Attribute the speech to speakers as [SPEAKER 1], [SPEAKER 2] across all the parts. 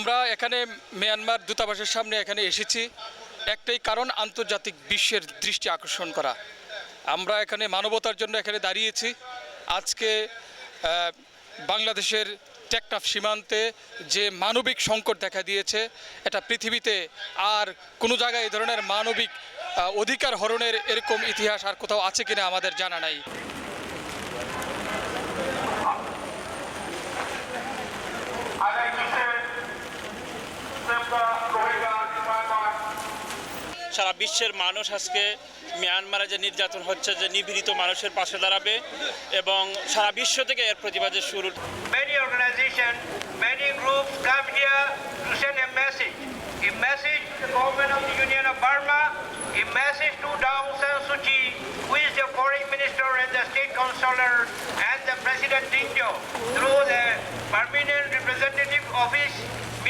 [SPEAKER 1] আমরা এখানে মিয়ানমার দূতাবাসের সামনে এখানে এসেছি। একটাই কারণ, আন্তর্জাতিক বিশ্বের দৃষ্টি আকর্ষণ করা। আমরা এখানে মানবতার জন্য এখানে দাঁড়িয়েছি। আজকে বাংলাদেশের টেকনাফ সীমান্তে যে মানবিক সংকট দেখা দিয়েছে, এটা পৃথিবীতে আর কোনো জায়গায় এই ধরনের মানবিক অধিকার হরণের এরকম ইতিহাস আর কোথাও আছে কিনা আমাদের জানা নাই।
[SPEAKER 2] সারা বিশ্বের মানুষ আজকে মিয়ানমারে যে নির্যাতন হচ্ছে, যে নিবৃত মানুষের পাশে দাঁড়াবে এবং সারা বিশ্ব থেকে এর প্রতিবাদে শুরু।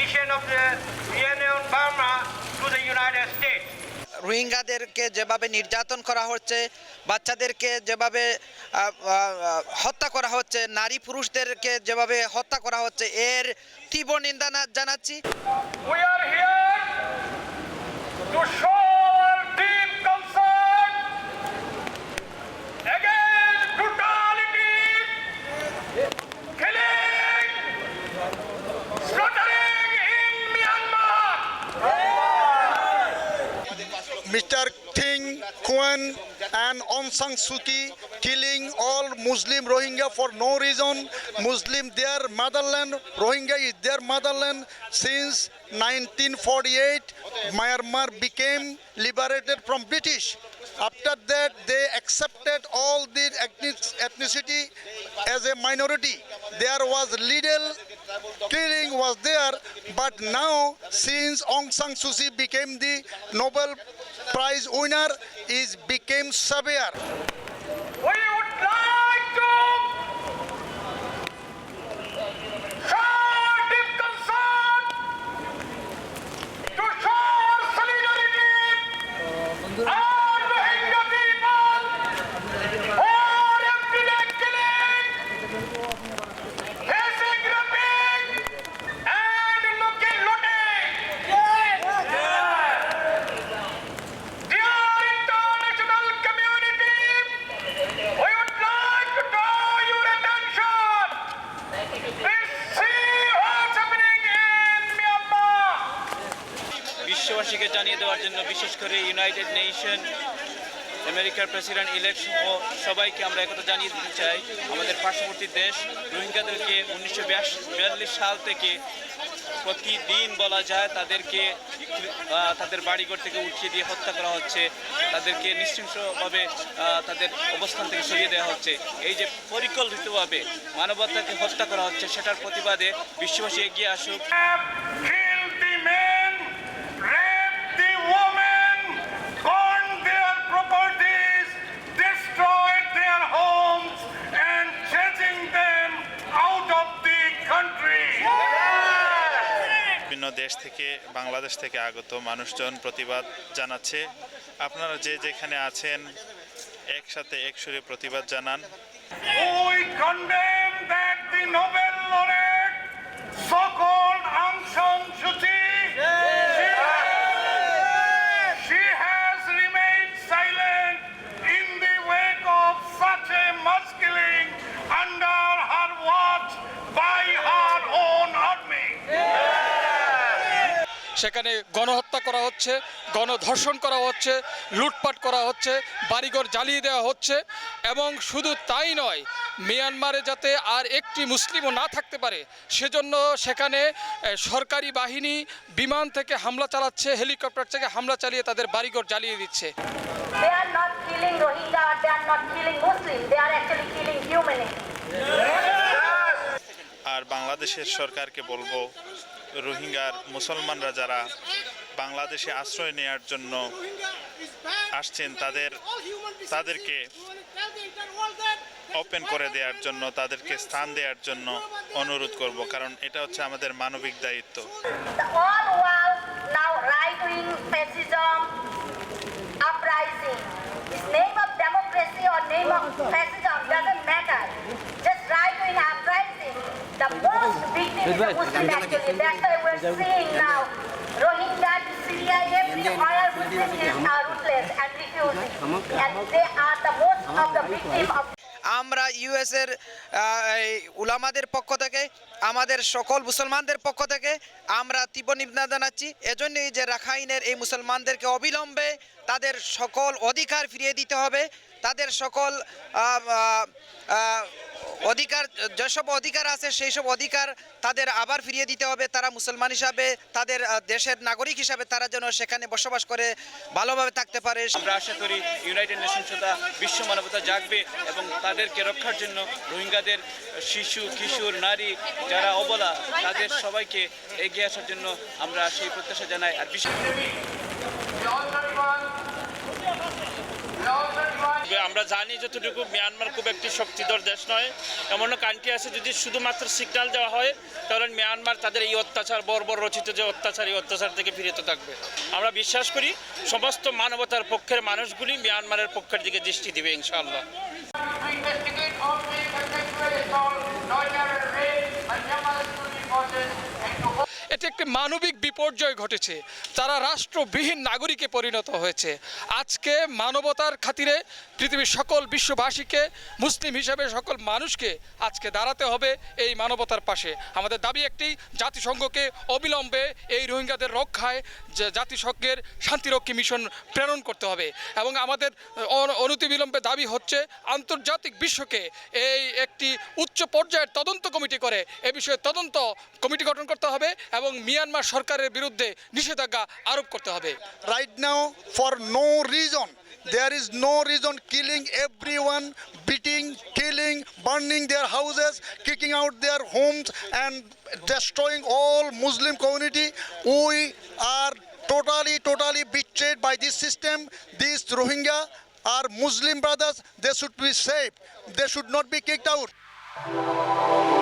[SPEAKER 3] Mission of the Union Burma to the United States.
[SPEAKER 4] রোহিঙ্গাদেরকে যেভাবে নির্যাতন করা হচ্ছে, বাচ্চাদেরকে যেভাবে হত্যা করা হচ্ছে, নারী পুরুষদেরকে যেভাবে হত্যা করা হচ্ছে, এর তীব্র নিন্দা জানাচ্ছি।
[SPEAKER 5] And Aung San Suu Kyi killing all Muslim Rohingya for no reason. Muslim their motherland, Rohingya is their motherland. Since 1948, Myanmar became liberated from British. After that, they accepted all the ethnicity as a minority. There was little killing was there, but now since Aung San Suu Kyi became the Nobel Prize winner, is became severe.
[SPEAKER 2] দেওয়ার জন্য বিশেষ করে United Nation আমেরিকার president election সবাইকে আমরা একথা জানিয়ে দিতে চাই। আমাদের পার্শ্ববর্তী দেশ রোহিঙ্গাদেরকে উনিশশো বিয়াল্লিশ সাল থেকে প্রতিদিন বলা যায় তাদেরকে তাদের বাড়িঘর থেকে উঠিয়ে দিয়ে হত্যা করা হচ্ছে। তাদেরকে আহ, তাদের অবস্থান থেকে সরিয়ে দেওয়া হচ্ছে। এই যে পরিকল্পিতভাবে মানবতাকে হত্যা করা হচ্ছে সেটার প্রতিবাদে বিশ্ববাসী এগিয়ে আসুক।
[SPEAKER 6] বাংলাদেশ থেকে আগত মানুষজন প্রতিবাদ জানাচ্ছে। আপনারা যে যেখানে আছেন, একসাথে একসুরে প্রতিবাদ জানান।
[SPEAKER 3] সকল condemn that
[SPEAKER 1] সেখানে গণহত্যা করা হচ্ছে গণধর্ষণ করা হচ্ছে লুটপাট করা হচ্ছে বাড়িঘর জ্বালিয়ে দেওয়া হচ্ছে এবং শুধু তাই নয় মিয়ানমারে যাতে আর একটি মুসলিমও না থাকতে পারে সেজন্য সেখানে সরকারি বাহিনী বিমান থেকে হামলা চালাচ্ছে হেলিকপ্টার থেকে হামলা চালিয়ে তাদের বাড়িঘর জ্বালিয়ে দিচ্ছে
[SPEAKER 7] They are not killing Rohingya, they are not killing Muslims, they are actually killing humanity.
[SPEAKER 6] আর বাংলাদেশের সরকারকে বলব, রোহিঙ্গার মুসলমানরা যারা বাংলাদেশে আশ্রয় নেওয়ার জন্য আসছেন, তাদের তাদেরকে ওপেন করে দেওয়ার জন্য, তাদেরকে স্থান দেওয়ার জন্য অনুরোধ করব, কারণ এটা হচ্ছে আমাদের মানবিক দায়িত্ব
[SPEAKER 7] uprising. Name of democracy or name of fascism doesn't matter. The most victim is the Muslim actually. That's why we're seeing now Rohingya, Syria, every all Muslims are ruthless and refusing. And they are the most of the victim of
[SPEAKER 4] আমরা US এর আহ, উলামাদের পক্ষ থেকে আমাদের সকল মুসলমানদের পক্ষ থেকে আমরা তীব্র নিন্দা জানাচ্ছি এজন্যই যে রাখাইনের এই মুসলমানদেরকে অবিলম্বে তাদের সকল অধিকার ফিরিয়ে দিতে হবে। তাদের সকল অধিকার, যেসব অধিকার আছে সেই সব অধিকার তাদের আবার ফিরিয়ে দিতে হবে। তারা মুসলমান হিসাবে, তাদের দেশের নাগরিক হিসাবে তারা যেন সেখানে বসবাস করে, ভালোভাবে থাকতে পারে।
[SPEAKER 2] আমরা আশা করি ইউনাইটেড নেশন তথা বিশ্ব মানবতা জাগবে এবং তাদেরকে রক্ষার জন্য রোহিঙ্গাদের শিশু, কিশোর, নারী যারা অবলা, তাদের সবাইকে এগিয়ে আসার জন্য আমরা সেই প্রত্যাশা জানাই। আর বিশেষ
[SPEAKER 8] আমরা জানি যতটুকু মিয়ানমার খুব একটি শক্তিধর দেশ নয়। এমনও কান্ট্রি আছে যদি শুধুমাত্র সিগন্যাল দেওয়া হয়, তাহলে মিয়ানমার তাদের এই অত্যাচার, বর্বর রচিত যে অত্যাচার, এই অত্যাচার থেকে ফিরিত থাকবে। আমরা বিশ্বাস করি সমস্ত মানবতার পক্ষের মানুষগুলি মিয়ানমারের পক্ষের দিকে দৃষ্টি দিবে, ইনশাআল্লাহ
[SPEAKER 3] to investigate all ways and sexual assault, torture and rape by Myanmar security forces and to hold
[SPEAKER 1] এটি একটি মানবিক বিপর্যয় ঘটেছে। তারা রাষ্ট্রবিহীন নাগরিকে পরিণত হয়েছে। আজকে মানবতার খাতিরে পৃথিবীর সকল বিশ্ববাসীকে, মুসলিম হিসেবে সকল মানুষকে আজকে দাঁড়াতে হবে এই মানবতার পাশে। আমাদের দাবি একটি, জাতিসংঘকে অবিলম্বে এই রোহিঙ্গাদের রক্ষায় জাতিসংঘের শান্তিরক্ষী মিশন প্রেরণ করতে হবে। এবং আমাদের অন- অনতিবিলম্বে দাবি হচ্ছে, আন্তর্জাতিক বিশ্বকে এই একটি উচ্চ পর্যায়ের তদন্ত কমিটি করে। এ বিষয়ে তদন্ত কমিটি গঠন করতে হবে এবং মিয়ানমার সরকারের বিরুদ্ধে নিষেধাজ্ঞা আরোপ করতে হবে।
[SPEAKER 5] Right now for no reason there is no reason killing every one beating killing burning their houses kicking out their homes and destroying all Muslim community we are totally totally betrayed by this system this Rohingya are Muslim brothers they should be safe they should not be kicked out Thank you.